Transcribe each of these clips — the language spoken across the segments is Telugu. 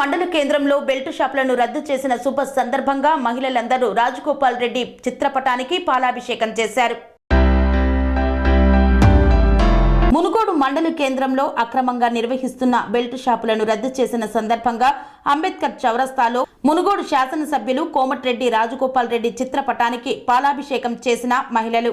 మండల కేంద్రంలో బెల్ట్ షాపులను రద్దు చేసిన శుభ సందర్భంగా మహిళలందరూ రాజగోపాల్ రెడ్డి చిత్రపటానికి పాలాభిషేకం చేశారు. మునుగోడు మండల కేంద్రంలో అక్రమంగా నిర్వహిస్తున్న బెల్ట్ షాపులను రద్దు చేసిన సందర్భంగా అంబేద్కర్ చౌరస్తాలో మునుగోడు శాసనసభ్యులు కోమటిరెడ్డి రాజగోపాల్ రెడ్డి చిత్రపటానికి పాలాభిషేకం చేసిన మహిళలు.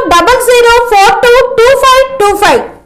zero double zero four two two five two five